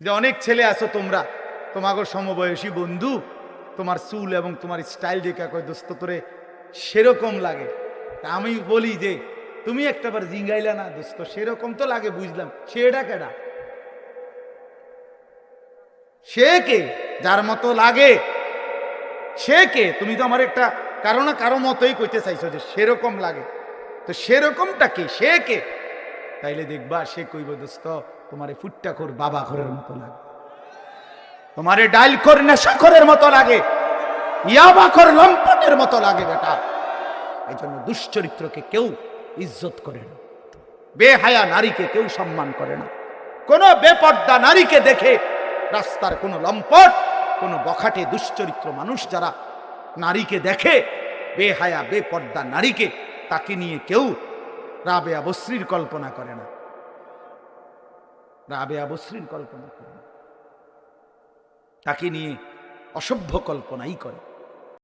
যে অনেক ছেলে আছো তোমরা। তোমাকে সমবয়সী বন্ধু, তোমার চুল এবং তোমার স্টাইল দেখে কয়, দোস্ত, তোরে সেরকম লাগে। তা আমি বলি যে, তুমি একটাবার জিঙ্গাইলা না, দোস্ত, সেরকম তো লাগে, বুঝলাম। সেটা কেডা? সে কে? যার মতো লাগে। সে কে? তুমি তো আমার একটা কারও না কারও মতোই কইতে চাইছো যে সেরকম লাগে। তো সেরকমটা কে? সে কে? তাইলে দেখবা, সে কইব, দোস্ত তোমারে ফুটটা খোর বাবা খোরের মতো লাগে। তোমারে ডাইল খোর নেশাখরের মতো লাগে। ইয়াবা লম্পটের মতো লাগে বেটা। এই জন্য দুশ্চরিত্রকে কেউ ইজ্জত করে না। বেহায়া নারীকে কেউ সম্মান করে না। কোন বেপর্দা নারীকে দেখে রাস্তার কোনো লম্পট, কোনো বখাটে দুশ্চরিত্র মানুষ যারা নারীকে দেখে, বেহায়া, বেপর্দা নারীকে তাকে নিয়ে কেউ রাবে আবশ্রীর কল্পনা করে না। রাবে আবশ্রীর কল্পনা করুন। তাকে নিয়ে অসভ্য কল্পনাই করে।